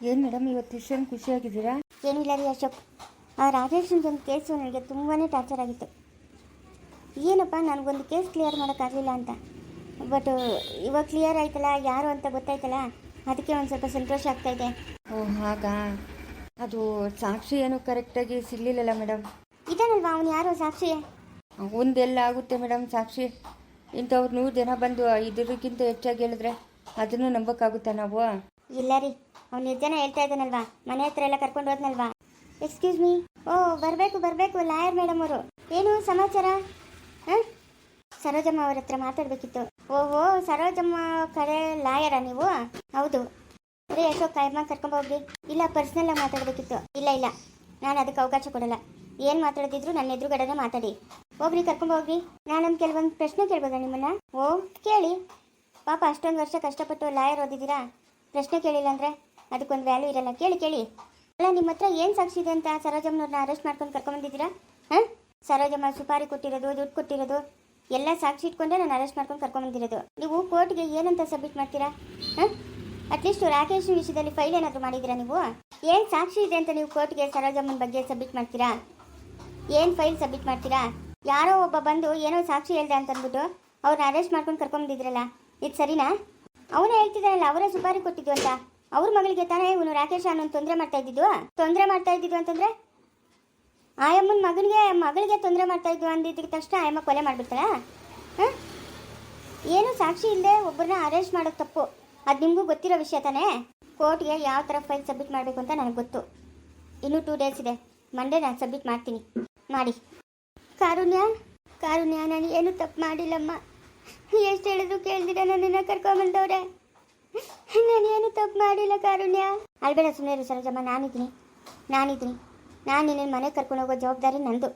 ಏನು ಮೇಡಮ್ ಇವತ್ತು ಇಷ್ಟೊಂದು ಖುಷಿಯಾಗಿದ್ದೀರಾ? ಏನಿಲ್ಲ ರೀ ಅಶೋಕ್. ಆ ರಾಜೇಶ್ ಒಂದು ಕೇಸು ನನಗೆ ತುಂಬಾ ಟಾರ್ಚರ್ ಆಗಿತ್ತು. ಏನಪ್ಪ ನನಗೊಂದು ಕೇಸ್ ಕ್ಲಿಯರ್ ಮಾಡೋಕ್ಕಾಗಲಿಲ್ಲ ಅಂತ. ಬಟ್ ಇವಾಗ ಕ್ಲಿಯರ್ ಆಯ್ತಲ್ಲ ಯಾರು ಅಂತ ಗೊತ್ತಾಯ್ತಲ್ಲ ಅದಕ್ಕೆ ಒಂದು ಸ್ವಲ್ಪ ಸಂತೋಷ ಆಗ್ತಾಯಿದೆ ಓ ಹಾಗಾ? ಅದು ಸಾಕ್ಷಿ ಏನು ಕರೆಕ್ಟಾಗಿ ಸಿಗಲಿಲ್ಲಲ್ಲ ಮೇಡಮ್ ಇದಾನಲ್ವಾ ಅವನು ಯಾರು ಸಾಕ್ಷಿ? ಒಂದೆಲ್ಲ ಆಗುತ್ತೆ ಮೇಡಮ್ ಸಾಕ್ಷಿ. ಇಂಥವ್ರು ನೂರು ಜನ ಬಂದು ಇದಕ್ಕಿಂತ ಹೆಚ್ಚಾಗಿ ಹೇಳಿದ್ರೆ ಅದನ್ನು ನಂಬಕ್ಕಾಗುತ್ತಾ ನಾವು? ಇಲ್ಲ ರೀ. ಅವ್ನು ನಿರ್ಜನ ಜನ ಹೇಳ್ತಾ ಇದ್ದಾನಲ್ವಾ? ಮನೆ ಹತ್ರ ಎಲ್ಲ ಕರ್ಕೊಂಡು ಹೋದ್ನಲ್ವಾ? ಎಕ್ಸ್ಕ್ಯೂಸ್ ಮೀ ಓ, ಬರಬೇಕು ಬರಬೇಕು, ಲಾಯರ್ ಮೇಡಮ್ ಅವರು. ಏನು ಸಮಾಚಾರ? ಹಾಂ? ಸರೋಜಮ್ಮ ಅವ್ರ ಹತ್ರ ಮಾತಾಡಬೇಕಿತ್ತು. ಓಹೋ, ಸರೋಜಮ್ಮ ಕಡೆ ಲಾಯರಾ ನೀವು? ಹೌದು. ರೀ ಅಶೋಕ್ ಕಾಯಮ್ಮ ಕರ್ಕೊಂಬೋಗಿ ಇಲ್ಲ ಪರ್ಸ್ನಲ್ಲಾಗಿ ಮಾತಾಡಬೇಕಿತ್ತು. ಇಲ್ಲ ಇಲ್ಲ. ನಾನು ಅದಕ್ಕೆ ಅವಕಾಶ ಕೊಡಲ್ಲ. ಏನು ಮಾತಾಡೋದಿದ್ರು ನನ್ನ ಎದುರುಗಡೆನೇ ಮಾತಾಡಿ. ಹೋಗ್ರಿ ಕರ್ಕೊಂಬೋಗ್ರಿ ನಾನು ಕೆಲವೊಂದು ಪ್ರಶ್ನೆ ಕೇಳ್ಬೋದಾ ನಿಮ್ಮನ್ನ? ಓ, ಕೇಳಿ. ಪಾಪ, ಅಷ್ಟೊಂದು ವರ್ಷ ಕಷ್ಟಪಟ್ಟು ಲಾಯರ್ ಓದಿದ್ದೀರಾ? ಪ್ರಶ್ನೆ ಕೇಳಿಲ್ಲ ಅಂದರೆ? ಅದಕ್ಕೊಂದು ವ್ಯಾಲ್ಯೂ ಇರಲ್ಲ. ಕೇಳಿ ಕೇಳಿ. ಅಲ್ಲ, ನಿಮ್ಮ ಹತ್ರ ಏನು ಸಾಕ್ಷಿ ಇದೆ ಅಂತ ಸರೋಜಮ್ಮನವ್ರನ್ನ ಅರೆಸ್ಟ್ ಮಾಡ್ಕೊಂಡು ಕರ್ಕೊಂಬಂದಿದ್ದೀರಾ ಹಾಂ? ಸರೋಜಮ್ಮ ಸುಪಾರಿ ಕೊಟ್ಟಿರೋದು, ದುಡ್ಡು ಕೊಟ್ಟಿರೋದು, ಎಲ್ಲ ಸಾಕ್ಷಿ ಇಟ್ಕೊಂಡೆ ನಾನು ಅರೆಸ್ಟ್ ಮಾಡ್ಕೊಂಡು ಕರ್ಕೊಂಬಂದಿರೋದು ನೀವು ಕೋರ್ಟ್ಗೆ ಏನಂತ ಸಬ್ಮಿಟ್ ಮಾಡ್ತೀರಾ? ಹಾಂ? ಅಟ್ಲೀಸ್ಟ್ ರಾಕೇಶ್ ವಿಷಯದಲ್ಲಿ ಫೈಲ್ ಏನಾದರೂ ಮಾಡಿದ್ದೀರಾ ನೀವು? ಏನು ಸಾಕ್ಷಿ ಇದೆ ಅಂತ ನೀವು ಕೋರ್ಟ್ಗೆ ಸರೋಜಮ್ಮನ ಬಗ್ಗೆ ಸಬ್ಮಿಟ್ ಮಾಡ್ತೀರಾ? ಏನು ಫೈಲ್ ಸಬ್ಮಿಟ್ ಮಾಡ್ತೀರಾ? ಯಾರೋ ಒಬ್ಬ ಬಂದು ಏನೋ ಸಾಕ್ಷಿ ಹೇಳ್ದೆ ಅಂತ ಅಂದ್ಬಿಟ್ಟು ಅವ್ರನ್ನ ಅರೆಸ್ಟ್ ಮಾಡ್ಕೊಂಡು ಕರ್ಕೊಂಬಂದಿದ್ರಲ್ಲ ಇದು ಸರಿನಾ? ಅವನೇ ಹೇಳ್ತಿದ್ದಾನಲ್ಲ, ಅವರೇ ಸುಪಾರಿ ಕೊಟ್ಟಿದ್ದು ಅಂತ. ಅವ್ರ ಮಗಳಿಗೆ ತಾನೇ ಇವನು ರಾಕೇಶ್ ಅನ್ನೋನ್ ತೊಂದರೆ ಮಾಡ್ತಾ ಇದ್ದಿದ್ದು? ತೊಂದರೆ ಮಾಡ್ತಾ ಇದ್ದಿದ್ವು ಅಂತಂದ್ರೆ? ಆಯಮ್ಮನ ಮಗನಿಗೆ, ಮಗಳಿಗೆ ತೊಂದರೆ ಮಾಡ್ತಾ ಇದ್ವು ಅಂದಿದ್ದ ತಕ್ಷಣ ಆಯಮ್ಮ ಕೊಲೆ ಮಾಡ್ಬಿಡ್ತಾಳ? ಏನು ಸಾಕ್ಷಿ ಇಲ್ಲದೆ ಒಬ್ಬರನ್ನ ಅರೆಸ್ಟ್ ಮಾಡೋದು ತಪ್ಪು. ಅದು ನಿಮಗೂ ಗೊತ್ತಿರೋ ವಿಷಯ ತಾನೇ? ಕೋರ್ಟ್ಗೆ ಯಾವ ಥರ ಫೈಲ್ ಸಬ್ಮಿಟ್ ಮಾಡಬೇಕು ಅಂತ ನನಗೆ ಗೊತ್ತು. ಇನ್ನೂ ಟೂ ಡೇಸ್ ಇದೆ. ಮಂಡೇ ನಾನು ಸಬ್ಮಿಟ್ ಮಾಡ್ತೀನಿ. ಮಾಡಿ. ಕಾರುಣ್ಯ ಕಾರುಣ್ಯ, ನಾನು ಏನು ತಪ್ಪು ಮಾಡಿಲ್ಲಮ್ಮ. ಎಷ್ಟು ಹೇಳಿದ್ರು ಕೇಳ್ದಿರ ನನ್ನನ್ನು ಕರ್ಕೊಂಬಂದವ್ರೆ ನಾನೇನು ತಪ್ಪು ಮಾಡಿಲ್ಲ ಕಾರುಣ್ಯ. ಅಲ್ಬೇಡ ಸುಮ್ಮನೆ ಸರೋಜಮ್ಮ, ನಾನಿದ್ದೀನಿ. ನಾನಿದ್ದೀನಿ. ನಾನು ನಿನ್ನ ಮನೆಗೆ ಕರ್ಕೊಂಡು ಹೋಗೋ ಜವಾಬ್ದಾರಿ ನಂದು.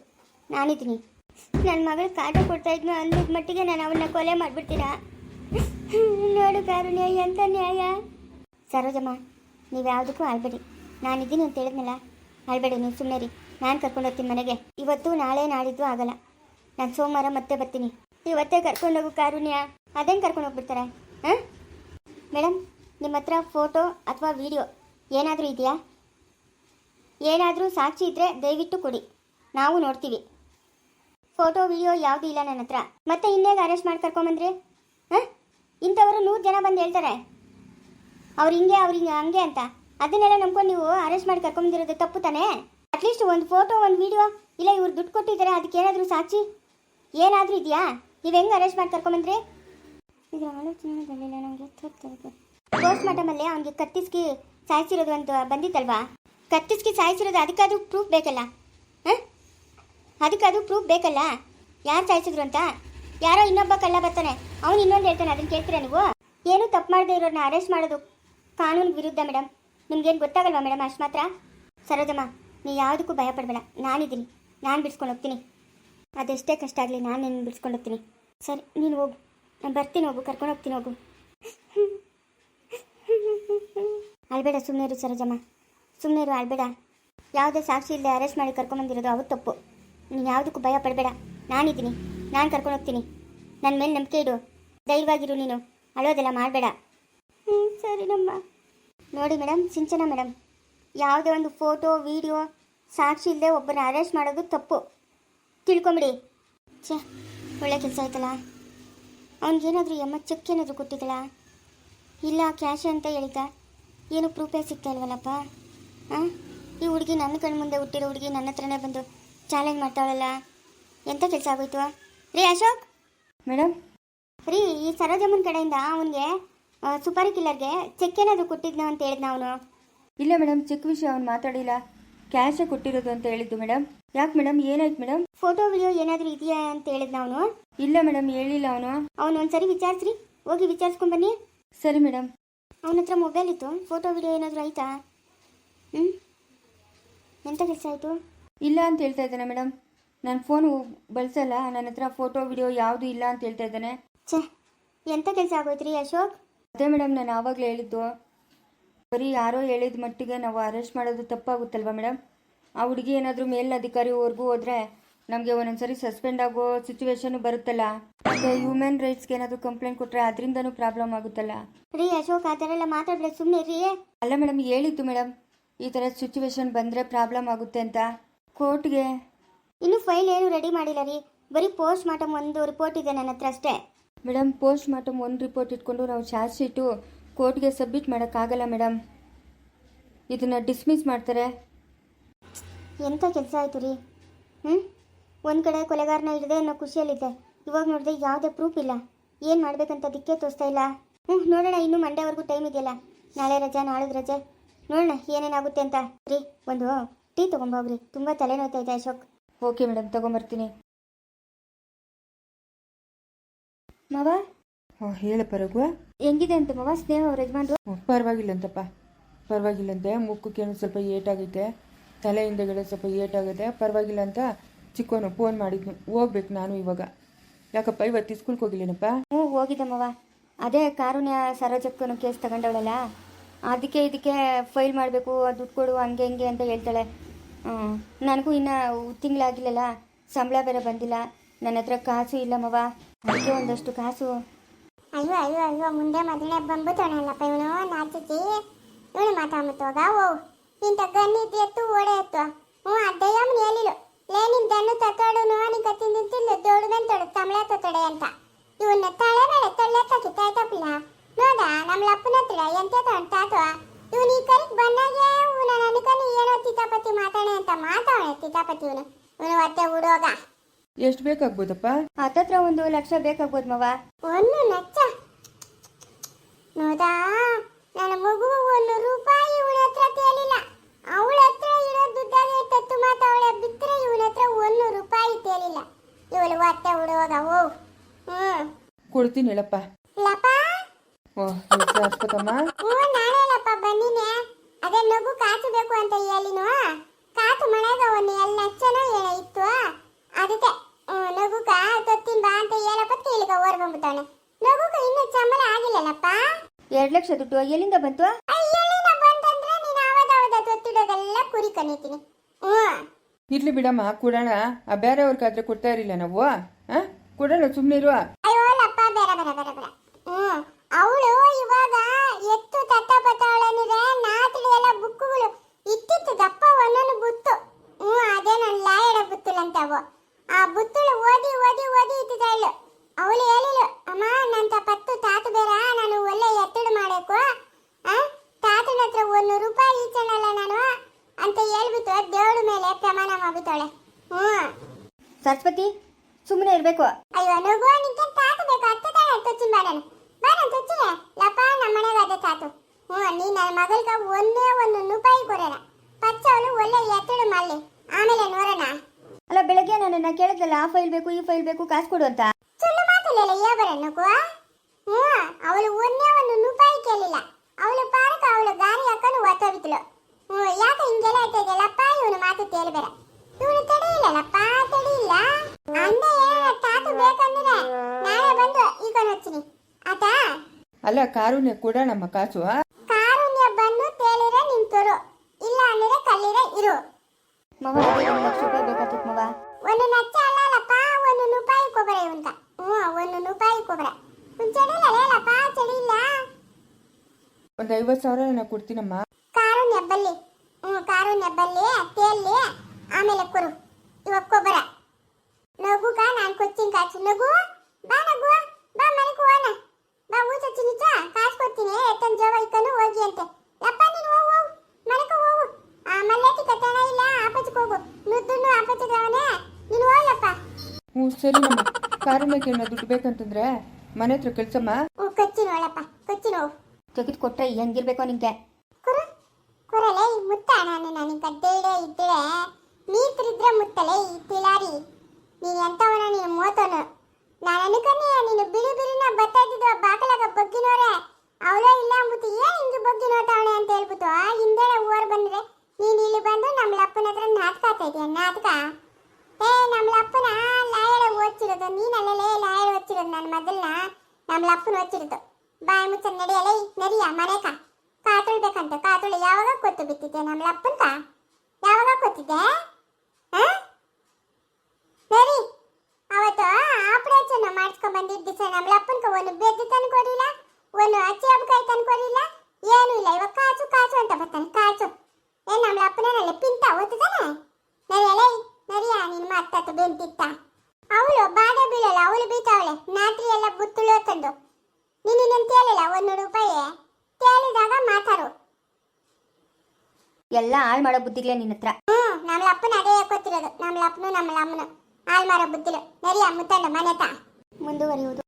ನಾನಿದ್ದೀನಿ. ನನ್ನ ಮಗಳು ಕಾಟ ಕೊಡ್ತಾ ಇದ್ನು ಅಂದಿದ್ದ ಮಟ್ಟಿಗೆ ನಾನು ಅವನ್ನ ಕೊಲೆ ಮಾಡಿಬಿಡ್ತೀನ ನೋಡು ಕಾರುಣ್ಯ, ಎಂತ ನ್ಯಾಯ? ಸರೋಜಮ್ಮ, ನೀವು ಯಾವುದಕ್ಕೂ ಅಳ್ಬೇಡಿ. ನಾನಿದ್ದೀನಿ ಅಂತ ಹೇಳಿದ್ನಲ್ಲ. ಅಳ್ಬೇಡಿ, ನೀವು ಸುಮ್ಮನೆ ರೀ ನಾನು ಕರ್ಕೊಂಡು ಹೋಗ್ತೀನಿ ಮನೆಗೆ. ಇವತ್ತು, ನಾಳೆ ನಾಡಿದ್ದು ಆಗಲ್ಲ. ನಾನು ಸೋಮವಾರ ಮತ್ತೆ ಬರ್ತೀನಿ. ಇವತ್ತೇ ಕರ್ಕೊಂಡೋಗು ಕಾರುಣ್ಯ. ಅದೇನು ಕರ್ಕೊಂಡು ಹೋಗ್ಬಿಡ್ತಾರೆ? ಹಾಂ? ಮೇಡಮ್, ನಿಮ್ಮ ಹತ್ರ ಫೋಟೋ ಅಥವಾ ವಿಡಿಯೋ ಏನಾದರೂ ಇದೆಯಾ? ಏನಾದರೂ ಸಾಕ್ಷಿ ಇದ್ದರೆ ದಯವಿಟ್ಟು ಕೊಡಿ. ನಾವು ನೋಡ್ತೀವಿ. ಫೋಟೋ, ವಿಡಿಯೋ ಯಾವುದೂ ಇಲ್ಲ ನನ್ನ ಹತ್ರ. ಮತ್ತೆ ಇನ್ನೇಗ ಅರೆಸ್ಟ್ ಮಾಡಿ ಕರ್ಕೊಂಬಂದ್ರಿ ಹಾಂ? ಇಂಥವರು ನೂರು ಜನ ಬಂದು ಹೇಳ್ತಾರೆ. ಅವ್ರು ಹಿಂಗೆ ಅವ್ರು ಹಿಂಗೆ, ಹಂಗೆ ಅಂತ. ಅದನ್ನೆಲ್ಲ ನಂಬ್ಕೊಂಡು ನೀವು ಅರೆಸ್ಟ್ ಮಾಡಿ ಕರ್ಕೊಂಬಂದಿರೋದು ತಪ್ಪು ತಾನೇ? ಅಟ್ಲೀಸ್ಟ್ ಒಂದು ಫೋಟೋ, ಒಂದು ವಿಡಿಯೋ. ಇಲ್ಲ ಇವ್ರು ದುಡ್ಡು ಕೊಟ್ಟಿದ್ದಾರೆ, ಅದಕ್ಕೆ ಏನಾದರೂ ಸಾಕ್ಷಿ? ಏನಾದರೂ ಇದೆಯಾ? ನೀವು ಹೆಂಗೆ ಅರೆಸ್ಟ್ ಮಾಡಿ ಕರ್ಕೊಂಬಂದ್ರಿ ಇದರ ಆಲೋಚನೆ ಬಂದಿಲ್ಲ ನನಗೆ ಪೋಸ್ಟ್ ಮಾರ್ಟಮಲ್ಲಿ ಅವನಿಗೆ ಕತ್ತಿಸ್ಕಿ ಸಾಯಿಸಿರೋದು ಅಂತ ಬಂದಿತ್ತಲ್ವಾ? ಕತ್ತಿಸ್ಕಿ ಸಾಯಿಸಿರೋದು ಅದಕ್ಕಾದ್ರೂ ಪ್ರೂಫ್ ಬೇಕಲ್ಲ? ಹಾಂ? ಅದಕ್ಕಾದ್ರೂ ಪ್ರೂಫ್ ಬೇಕಲ್ಲ? ಯಾರು ಸಾಯಿಸಿದ್ರು ಅಂತ? ಯಾರೋ ಇನ್ನೊಬ್ಬ ಕಳ್ಳ ಬರ್ತಾನೆ. ಅವನು ಇನ್ನೊಂದು ಹೇಳ್ತಾನೆ ಅದನ್ನು ಕೇಳ್ತೀರಾ ನೀವು? ಏನು ತಪ್ಪು ಮಾಡದೆ ಇರೋರನ್ನ ಅರೆಸ್ಟ್ ಮಾಡೋದು ಕಾನೂನು ವಿರುದ್ಧ ಮೇಡಮ್ ನಿಮ್ಗೇನು ಗೊತ್ತಾಗಲ್ವಾ ಮೇಡಮ್ ಅಷ್ಟು ಮಾತ್ರ? ಸರೋಜಮ್ಮ ನೀವು ಯಾವುದಕ್ಕೂ ಭಯ ಪಡಬೇಡ. ನಾನಿದ್ದೀನಿ. ನಾನು ಬಿಡ್ಸ್ಕೊಂಡು ಹೋಗ್ತೀನಿ. ಅದೆಷ್ಟೇ ಕಷ್ಟ ಆಗಲಿ ನಾನು ನಿನ್ನ ಬಿಡ್ಸ್ಕೊಂಡು ಹೋಗ್ತೀನಿ. ಸರಿ, ನೀನು ಹೋಗು. ಬರ್ತೀನಿ ಹೋಗು, ಕರ್ಕೊಂಡು ಹೋಗ್ತೀನಿ ಹೋಗು. ಅಳ್ಬೇಡ ಸುಮ್ಮನೆ ಇರು ಸರೋಜಮ್ಮ. ಸುಮ್ಮನೆ ಇರು, ಅಳ್ಬೇಡ. ಯಾವುದೇ ಸಾಕ್ಷಿ ಇಲ್ಲದೆ ಅರೆಸ್ಟ್ ಮಾಡಿ ಕರ್ಕೊಂಬಂದಿರೋದು ಅವ್ರು ತಪ್ಪು. ನೀನು ಯಾವುದಕ್ಕೂ ಭಯ ಪಡಬೇಡ. ನಾನಿದ್ದೀನಿ. ನಾನು ಕರ್ಕೊಂಡು ಹೋಗ್ತೀನಿ. ನನ್ನ ಮೇಲೆ ನಂಬಿಕೆ ಇಡು. ಧೈರ್ಯವಾಗಿರು ನೀನು. ಅಳೋದೆಲ್ಲ ಮಾಡಬೇಡ. ಹ್ಞೂ ಸರಿ ನಮ್ಮ. ನೋಡಿ ಮೇಡಮ್ ಸಿಂಚನ ಮೇಡಮ್ ಯಾವುದೇ ಒಂದು ಫೋಟೋ, ವಿಡಿಯೋ, ಸಾಕ್ಷಿ ಇಲ್ಲದೆ ಒಬ್ಬರನ್ನ ಅರೆಸ್ಟ್ ಮಾಡೋದು ತಪ್ಪು. ತಿಳ್ಕೊಂಬಿಡಿ. ಛೇ, ಒಳ್ಳೆ ಕೆಲಸ ಆಯ್ತಲ್ಲ. ಅವ್ನಿಗೇನಾದರೂ ಎಮ್ಮ ಚೆಕ್ ಏನಾದರೂ ಕೊಟ್ಟಿದ್ದಲ್ಲ ಇಲ್ಲ ಕ್ಯಾಶ್ ಅಂತ ಹೇಳಿದ ಏನು ಪ್ರೂಫೇ ಸಿಗ್ತಾ ಇಲ್ವಲ್ಲಪ್ಪ? ಹಾಂ ಈ ಹುಡುಗಿ ನನ್ನ ಕಣ್ಣು ಮುಂದೆ ಹುಟ್ಟಿರೋ ಹುಡುಗಿ ನನ್ನ ಹತ್ರನೇ ಬಂದು ಚಾಲೆಂಜ್ ಮಾಡ್ತಾಳಲ್ಲ. ಎಂಥ ಕೆಲಸ ಆಗೋಯ್ತು? ರೀ ಅಶೋಕ್? ಮೇಡಮ್ ರೀ ಈ ಸರೋಜಮ್ಮನ ಕಡೆಯಿಂದ ಅವನಿಗೆ ಸೂಪರ್ ಕಿಲ್ಲರ್ಗೆ ಚೆಕ್ ಏನಾದರೂ ಕೊಟ್ಟಿದ್ನ ಅಂತ ಹೇಳಿದ್ನ ಅವನು? ಇಲ್ಲ ಮೇಡಮ್ ಚೆಕ್ ವಿಷಯ ಅವ್ನು ಮಾತಾಡಿಲ್ಲ. ಕ್ಯಾಶೇ ಕೊಟ್ಟಿರೋದು ಅಂತ ಹೇಳಿದ್ದು ಮೇಡಮ್ ಯಾಕೆ ಮೇಡಮ್ ಏನಾಯ್ತು ಮೇಡಮ್ ಫೋಟೋ ವಿಡಿಯೋ ಏನಾದರೂ ಇದೆಯಾ ಅಂತ ಹೇಳಿದ್ನ ಅವನು? ಇಲ್ಲ ಮೇಡಮ್ ಹೇಳಿಲ್ಲ ಅವನು. ಅವನು ಒಂದ್ಸರಿ ವಿಚಾರಿಸ್ರಿ. ಹೋಗಿ ವಿಚಾರಿಸ್ಕೊಂಡ್ ಬನ್ನಿ. ಸರಿ ಮೇಡಮ್ ಅವನ ಹತ್ರ ಮೊಬೈಲ್ ಇತ್ತು. ಫೋಟೋ ವಿಡಿಯೋ ಏನಾದರೂ ಆಯ್ತಾ? ಹ್ಞೂ ಎಂಥ ಕೆಲಸ ಆಯಿತು? ಇಲ್ಲ ಅಂತ ಹೇಳ್ತಾ ಇದ್ದಾನೆ ಮೇಡಮ್ ನಾನು ಫೋನು ಬಳಸಲ್ಲ. ನನ್ನ ಹತ್ರ ಫೋಟೋ ವಿಡಿಯೋ ಯಾವುದು ಇಲ್ಲ ಅಂತ ಹೇಳ್ತಾ ಇದ್ದಾನೆ. ಛೇ ಎಂಥ ಕೆಲಸ ಆಗೋಯ್ತು ರೀ ಅಶೋಕ್? ಅದೇ ಮೇಡಮ್ ನಾನು ಆವಾಗಲೇ ಹೇಳಿದ್ದು. ಬರೀ ಯಾರೋ ಹೇಳಿದ ಮಟ್ಟಿಗೆ ನಾವು ಅರೆಸ್ಟ್ ಮಾಡೋದು ತಪ್ಪಾಗುತ್ತಲ್ವ ಮೇಡಮ್ ಆ ಹುಡುಗಿ ಏನಾದರೂ ಮೇಲಿನ ಅಧಿಕಾರಿವರೆಗೂ ಹೋದರೆ ನಮಗೆ ಒಂದೊಂದ್ಸರಿ ಸಸ್ಪೆಂಡ್ ಆಗೋ ಸಿಚುವೇಶನ್ ಬರುತ್ತಲ್ಲ. ಮತ್ತೆ ಹ್ಯೂಮನ್ ರೈಟ್ಸ್ಗೆ ಏನಾದರೂ ಕಂಪ್ಲೇಂಟ್ ಕೊಟ್ಟರೆ ಅದರಿಂದನೂ ಪ್ರಾಬ್ಲಮ್ ಆಗುತ್ತಲ್ಲ. ರೀ ಅಶೋಕ್ ಆ ಥರ ಎಲ್ಲ ಮಾತಾಡ್ಬೇಡ ಸುಮ್ಮನೆ ರೀ ಅಲ್ಲ ಮೇಡಮ್ ಹೇಳಿದ್ದು ಮೇಡಮ್ ಈ ಥರ ಸಿಚುವೇಶನ್ ಬಂದರೆ ಪ್ರಾಬ್ಲಮ್ ಆಗುತ್ತೆ ಅಂತ. ಕೋರ್ಟ್ಗೆ. ಇನ್ನು ಫೈಲ್ ಏನು ರೆಡಿ ಮಾಡಿಲ್ಲ ರೀ. ಬರೀ ಪೋಸ್ಟ್ ಮಾರ್ಟಮ್ ಒಂದು ರಿಪೋರ್ಟ್ ಇದೆ ನನ್ನ ಹತ್ರ ಅಷ್ಟೇ. ಮೇಡಮ್ ಪೋಸ್ಟ್ ಮಾರ್ಟಮ್ ಒಂದು ರಿಪೋರ್ಟ್ ಇಟ್ಕೊಂಡು ನಾವು ಚಾರ್ಜ್ ಶೀಟು ಕೋರ್ಟ್ಗೆ ಸಬ್ಮಿಟ್ ಮಾಡೋಕ್ಕಾಗಲ್ಲ ಮೇಡಮ್ ಇದನ್ನು ಡಿಸ್ಮಿಸ್ ಮಾಡ್ತಾರೆ. ಎಂಥ ಕೆಲಸ ಆಯಿತು ರೀ? ಹ್ಞೂ ಒಂದು ಕಡೆ ಕೊಲೆಗಾರನ ಹಿಡಿದೆ ಅನ್ನೋ ಖುಷಿಯಲ್ಲಿದ್ದೆ. ಇವಾಗ ನೋಡಿದೆ ಯಾವುದೇ ಪ್ರೂಫ್ ಇಲ್ಲ. ಏನು ಮಾಡಬೇಕಂತ ದಿಕ್ಕೇ ತೋರಿಸ್ತಾ ಇಲ್ಲ. ಹ್ಞೂ ನೋಡೋಣ ಇನ್ನೂ ಮಂಡೇವರೆಗೂ ಟೈಮ್ ಇದೆಯಲ್ಲ. ನಾಳೆ ರಜೆ ನಾಳಿದ್ದು ರಜೆ. ನೋಡೋಣ ಏನೇನಾಗುತ್ತೆ ಅಂತ. ರೀ ಒಂದು ಟೀ ತೊಗೊಂಬೋಗ್ರಿ ತುಂಬ ತಲೆನೋಯ್ತಾ ಇದೆ ಅಶೋಕ್. Okay madam ತೊಗೊಂಬರ್ತೀನಿ. ಮಾವ? ಹೇಳಪ್ಪ ರಘು ಹೆಂಗಿದೆ ಅಂತ ಮಾವ ಸ್ನೇಹ ಅವ್ರ ಯಜಮಾನ್ರು? ಪರವಾಗಿಲ್ಲಂತಪ್ಪ. ಪರವಾಗಿಲ್ಲಂತೆ ಮುಖಕ್ಕೇನು ಸ್ವಲ್ಪ ಏಟಾಗೈತೆ. ತಲೆ ಹಿಂದೆಗಡೆ ಸ್ವಲ್ಪ ಏಟಾಗುತ್ತೆ ಪರವಾಗಿಲ್ಲ ಅಂತ ಚಿಕ್ಕವನು ಫೋನ್ ಮಾಡಿದ್ನು. ಹೋಗ್ಬೇಕು ನಾನು ಇವಾಗ. ಯಾಕಪ್ಪ ಇವತ್ತು ಸ್ಕೂಲ್ಗೆ ಹೋಗಿಲ್ಲೇನಪ್ಪ? ಹ್ಞೂ ಹೋಗಿದ್ದೆ ಮಾವ ಅದೇ ಕಾರುಣ್ಯ ಸರೋಜಕ್ಕನು ಕೇಸ್ ತಗೊಂಡವಳಲ್ಲ. ಅದಕ್ಕೆ ಇದಕ್ಕೆ ಫೈಲ್ ಮಾಡಬೇಕು ದುಡ್ಡು ಕೊಡು ಹಂಗೆ ಹಿಂಗೆ ಅಂತ ಹೇಳ್ತಾಳೆ. ಹ್ಞೂ ನನಗೂ ಇನ್ನೂ ತಿಂಗಳಾಗಿಲ್ಲಲ್ಲ. ಸಂಬಳ ಬೇರೆ ಬಂದಿಲ್ಲ. ನನ್ನ ಹತ್ರ ಕಾಸು ಇಲ್ಲ ಮವ ಅದಕ್ಕೆ ಒಂದಷ್ಟು ಕಾಸು ಅಯ್ಯೋ ಅಯ್ಯೋ ಅಯ್ಯೋ, ಮುಂದೆ ಮದುವೆ ಬಂಬುತ್ತಾಣಲ್ಲಪ್ಪ ಇವನು ನಾಚಿಸಿ ಇವನು ಮಾತಾಡ್ಮತ್ತೋಗ ಓ ಇಂಥ ಗನ್ನಿದ್ದು ಎತ್ತು ಓಡೆ ಎತ್ತು. ಹ್ಞೂ ಅಡ್ಡಯ್ಯಮ್ಮನ ಹೇಳಿಲು ಲೇ, ನಿನ್ ದನ್ನು ತತ್ತೋಡು ನೀ ಕತ್ತಿನ ತಿಂತಿಲ್ಲ ದೊಡ್ಡದನ್ ಬೆಂತೋಡು ತಮಳೆ ತತ್ತೊಡೆ ಅಂತ. ಇವನ್ನ ತಳೆ ಬೇಡ ತಳ್ಳೆ ತಕ್ಕಿ ತಾಯ್ತಪ್ಪಿಲ್ಲ ನೋಡ ನಮ್ಮ ಅಪ್ಪನ ಹತ್ರ ಎಂತ ತಾತ? ಇವನು ಈ ಕರಿಗೆ ಬಂದಾಗೆ ಇವನ ನನಕನು ಏನೋ ತಿತಾಪತಿ ಮಾತಾಡೆ ಅಂತ ಮಾತಾವಣೆ ತಿತಾಪತಿ ಇವನು. ಇವನು ಹೊಟ್ಟೆ ಉಡೋಗ ಎಷ್ಟು ಬೇಕಾಗ್ಬೋದಪ್ಪ ಹತ್ತತ್ರ ಒಂದು ಲಕ್ಷ ಬೇಕಾಗ್ಬೋದು ಮವ. ಒಂದು ಲಕ್ಷ? ನೋದಾ ನನ್ನ ಮಗು ಒಂದು ರೂಪಾಯಿ ಇವಳ ಹತ್ರ ತೇಲಿಲ್ಲ. ಅವಳ ಹತ್ರ ಇರೋ ದುಡ್ಡಾಗೆ ತತ್ತು ಮಾತು ಅವಳ ಬಿತ್ತರೆ ಇವಳ ಹತ್ರ ಒಂದು ರೂಪಾಯಿ ತೇಲಿಲ್ಲ. ಇವಳು ಹೊಟ್ಟೆ ಉಡುವಾಗ ಓ ಹ್ಮ್. ಕೊಡ್ತೀನಿ ಹೇಳಪ್ಪ. ಲಪ್ಪ ಓ ಅರ್ಸ್ಬೇಕಮ್ಮ ಹ್ಞೂ ನಾನೇನಪ್ಪ ಬಂದಿನಿ ಅದೇ ನಗು ಕಾಸು ಬೇಕು ಅಂತ ಹೇಳಿನ ಕಾಸು ಮಳೆಗ ಒಂದು ಎಲ್ಲ ಲಕ್ಷನ ಇತ್ತು. ಅದಕ್ಕೆ ನಗುಕ ತೊತ್ತಿನ ಬಾ ಅಂತ ಹೇಳಪ್ಪ ಕೇಳಿಕ ಓರ್ ಬಂದ್ಬಿಟ್ಟಾನೆ ನಗುಕ ಇನ್ನೂ ಚಂಬಲ ಆಗಿಲ್ಲಲ್ಲಪ್ಪ? ಎರಡು ಲಕ್ಷ ದುಡ್ಡು ಎಲ್ಲಿಂದ ಬಂತು? ಎಲ್ಲಿಂದ ಬಂತಂದ್ರೆ ನೀನು ಆವದಾವದ ತೊತ್ತಿಡೋದೆಲ್ಲ ಕುರಿ ಕನೀತೀನಿ. ಹ್ಞೂ. ಇರ್ಲಿ ಬಿಡಮ್ಮ ಕೊಡೋಣ. ಆ ಬೇರೆಯವ್ರಿಗಾದ್ರೆ ಕೊಡ್ತಾ ಇರಲಿಲ್ಲ ನಾವು. ಹಾಂ ಕೊಡೋಣ ಸುಮ್ಮನೆ ಇರುವ. ಅಯ್ಯೋ ಲಪ್ಪ ಬೇರೆ ಬೇರೆ ಬೇರೆ ಬೇರೆ ಅವಳು ಇವಾಗ ಎತ್ತು ತತ್ತ ಬತ್ತವಳನಿದೆ ನಾತಿಡಿ ಎಲ್ಲ ಬುಕ್ಕುಗಳು ಇತ್ತಿತ್ತು ದಪ್ಪ ಒಂದೊಂದು ಬುತ್ತು ಹ್ಮ್ ಅದೇ ನನ್ನ ಲಾಯಡ ಬುತ್ತುಲಂತವು ಆ ಬುತ್ತುಳು ಓದಿ ಓದಿ ಓದಿ ಇತ್ತಿದ್ದಾಳು ಅವಳು ಹೇಳಿಳು ಅಮ್ಮ ನಂತ ಪತ್ತು ತಾತು ಬೇರ ನಾನು ಒಳ್ಳೆ ಎತ್ತಡ ಮಾಡಬೇಕು ಆ ತಾತನ ಹತ್ರ ಒಂದು ರೂಪಾಯಿ ಈಚಣಲ್ಲ ನಾನು ಅಂತ ಹೇಳ್ಬಿಟ್ಟು ದೇವಳ ಮೇಲೆ ಪ್ರಮಾಣ ಮಾಡ್ಬಿಟ್ಟವಳೆ ಹ್ಮ್ ಸರಸ್ವತಿ ಸುಮ್ಮನೆ ಇರಬೇಕು. ಅಯ್ಯೋ ನಗು ನಿಂಗೆ ತಾತು ಬೇಕು. ಅತ್ತೆ ತಾನೆ ನಮ್ಮ ಮನೆಗೆ ಅದೇ ತಾತು. ಹ್ಞೂ ನೀ ನನ್ನ ಮಗಲ್ಗ ಒಂದೇ ಒಂದು ರೂಪಾಯಿ ಕೊಡೋಣ. ಪಚ್ಚವಳು ಒಳ್ಳೆ ಎತ್ತಡು ಮಾಡಲಿ ಆಮೇಲೆ ನೋಡೋಣ. ಅಲ್ಲ ಬೆಳಗ್ಗೆ ನನ್ನನ್ನು ಕೇಳಿದ್ಲಲ್ಲ ಆ ಫೈಲ್ ಬೇಕು ಈ ಫೈಲ್ ಬೇಕು ಕಾಸು ಕೊಡು ಅಂತ. ಸುಳ್ಳು ಮಾತಲ್ಲ ಯಾ ಹ್ಞೂ ಅವಳು ಒಂದೇ ಒಂದು ರೂಪಾಯಿ ಕೇಳಿಲ್ಲ. ಅವಳು ಪಾರಕ ಅವಳು ಗಾರಿ ಹಾಕೊಂಡು ಒತ್ತೋಗಿದ್ಲು ಹ್ಞೂ ಯಾಕೆ ಹಿಂಗೆಲ್ಲ ಆಯ್ತಾಯ್ತಲ್ಲಪ್ಪ ಇವನು ಮಾತು ತೇಲ್ಬೇಡ ಇವನು ತಡೆಯಿಲ್ಲಲ್ಲಪ್ಪ ತಡೆಯಿಲ್ಲ. ಅಂದೆ ತಾತು ಬೇಕಂದ್ರೆ ನಾಳೆ ಬಂದು ಈಗ ಆತಾ? ಅಲ್ಲ ಕಾರುಣ್ಯ ಕೊಡೋಣಮ್ಮ ಕಾಸು ಆ? ಕಾರುಣ್ಯ ಬಂದು ತೇಲಿರ ನಿಂತರು ಇಲ್ಲ ಅಂದ್ರೆ ಕಲ್ಲಿರ ಇರು. ಮಾವ ಒಂದು ಲಕ್ಷ ರೂಪಾಯಿ ಬೇಕಾಗ್ತಿತ್ತು ಮಾವ. ಒಂದು ನಚ್ಚ ಅಲ್ಲಲ್ಲಪ್ಪ ಒಂದು ರೂಪಾಯಿ ಕೊಬ್ಬರ ಇವಂತ ಹ್ಞೂ ಒಂದು ರೂಪಾಯಿ ಕೊಬ್ಬರ. ಒಂದು ಚಡಿಲ್ಲ ಲೇಲಪ್ಪ ಚಡಿಲ್ಲ ಒಂದು ಐವತ್ತು ಸಾವಿರ ನಾನು ಕೊಡ್ತೀನಮ್ಮ. ಕಾರು ನೆಬ್ಬಲ್ಲಿ ಹ್ಞೂ ಕಾರು ನೆಬ್ಬಲ್ಲಿ ತೇಲಿ ಆಮೇಲೆ ಕೊರು. ಇವಾಗ ಕೊಬ್ಬರ ಕಾ ನಾನು ಕೊಚ್ಚಿನ ಕಾಚು. ನಗು ಬಾ ನಗು ಬಾ ಮನೆಗೆ ಹೋಗೋಣ ಬಾ ಊಟ ಚಿನಿತಾ ಕಾಸು ಕೊಡ್ತೀನಿ. ಎತ್ತನ್ ಜೋವ ಇಕ್ಕನು ಹೋಗಿ ಅಂತೆ. ಅಪ್ಪ ನೀನು ಹೋಗು ಹೋಗು. ಮನೆಗೆ ಹೋಗು. ಆ ಮಲ್ಲೇತಿ ಕಟ್ಟಣ ಇಲ್ಲ ಆಪಚ್ಗೆ ಹೋಗು. ನುದ್ದುನ್ನು ಆಪಚ್ಚಿದವನೇ ನೀನು ಹೋಗಪ್ಪ ಹ್ಞೂ ಸರಿನಮ್ಮ ಕಾರುಣ್ಯಕ್ಕೆ ಏನೋ ದುಡ್ಡು ಬೇಕಂತಂದ್ರೆ ಮನೆ ಹತ್ರ ಕಳ್ಸಮ್ಮ ಓ ಕಚ್ಚಿನ ಹೋಳಪ್ಪ ಕಚ್ಚಿನ ಹೋಗು. ತೆಗೆದು ಕೊಟ್ಟರೆ ಹೆಂಗಿರ್ಬೇಕೋ ನಿಂಗೆ. ಕುರು. ಕುರಲೇ ಈ ಮುತ್ತ ನಾನು ನನಗೆ ಗದ್ದೆಡೆ ಇದ್ದಳೆ ಮೀತ್ರಿದ್ರೆ ಮುತ್ತಲೆ ಈ ತಿಲಾರಿ. ನೀನು ಎಂತವನ ನೀನು ಮೋತನು ನಾನು ಅನ್ಕನೆ ನೀನು ಬಿಳಿ ಬಿಳಿನ ಬರ್ತಾ ಇದ್ದಿದ್ದು ಬಾಕಲಾಗ ಬಗ್ಗಿನೋರೆ. ಅವಳೋ ಇಲ್ಲ ಅಂದ್ಬಿಟ್ಟು ಏನು ಹಿಂಗೆ ಬಗ್ಗಿ ನೋಡ್ತಾವಳೆ ಅಂತ ಹೇಳ್ಬಿಟ್ಟು ಆ ಹಿಂದೆಳೆ ಓರ್ ಬಂದ್ರೆ ನೀನು ಇಲ್ಲಿ ಬಂದು ನಮ್ಮ ಅಪ್ಪನ ಹತ್ರ ನಾಟಕ ಆಗ್ತಾ ನಾಟಕ? ಏ ನಮ್ಮ ಅಪ್ಪನ ಲಾಯಳ ಓದ್ಸಿರೋದು ನೀನಲ್ಲೇ ಲಾಯಳ ಓದ್ಸಿರೋದು ನನ್ನ ಮೊದಲನ್ನ ನಮ್ಮ ಅಪ್ಪನ ಓದ್ಸಿರೋದು ಬಾಯಿ ಮುಚ್ಚ ನಡೆಯಲೇ ನಡಿಯ ಮನೆಕ? ಕಾತುಳ್ಬೇಕಂತ ಕಾತುಳು ಯಾವಾಗ ಕೊತ್ತು ಬಿತ್ತಿದ್ದೆ ನಮ್ಮ ಅಪ್ಪನ ಯಾವಾಗ ಕೊತ್ತಿದ್ದೆ ಆ? ಸರಿ ಅವತ್ತು ಆಪರೇಷನ್ ಮಾಡಿಸ್ಕೊಂಡ್ ಬಂದಿದ್ದ ದಿವಸ ನಮ್ಮ ಅಪ್ಪನ್ಕ ಒಂದು ಬೆದ್ದು ತಂದು ಕೊಡಿಲ್ಲ ಒಂದು ಅಚ್ಚಿ ಹಬ್ಬಕಾಯಿ ತಂದು ಕೊಡಿಲ್ಲ ಏನೂ ಇಲ್ಲ ಇವಾಗ ಕಾಸು ಕಾಸು ಅಂತ ಬರ್ತಾನೆ ಕಾಸು ಏನ್ ನಮ್ಮ ಅಪ್ಪನೇನಲ್ಲ ಪಿಂತ ಓದ್ತಾನೆ ನರಿಯಲೇ ನರಿಯ ನಿನ್ನ ಮಾತಾತು ಬೆಂತಿತ್ತ ಅವಳು ಬಾಡೆ ಬೀಳಲ್ಲ ಅವಳು ಬೀತಾವಳೆ ನಾತ್ರಿ ಎಲ್ಲ ಬುತ್ತುಳು ತಂದು ನೀನು ಒಂದು ರೂಪಾಯಿ ಕೇಳಿದಾಗ ಮಾತಾಡು ಎಲ್ಲ ಹಾಳು ಮಾಡೋ ಬುದ್ಧಿಗಳೇ ನಿನ್ನ ಹತ್ರ. ಹ್ಮ್ ನಮ್ಮ ಅಪ್ಪನ ಅದೇ ಗೊತ್ತಿರೋದು ನಮ್ಮ ಅಪ್ಪನು ನಮ್ಮ ಅಮ್ಮನು. ಹಾಲ್ ಮಾಡೋ ಬುದ್ಧಿಲು. ನರಿಯ ಮುತ್ತಂಡ ಮನೆತ ಮುಂದುವರಿಯುವುದು.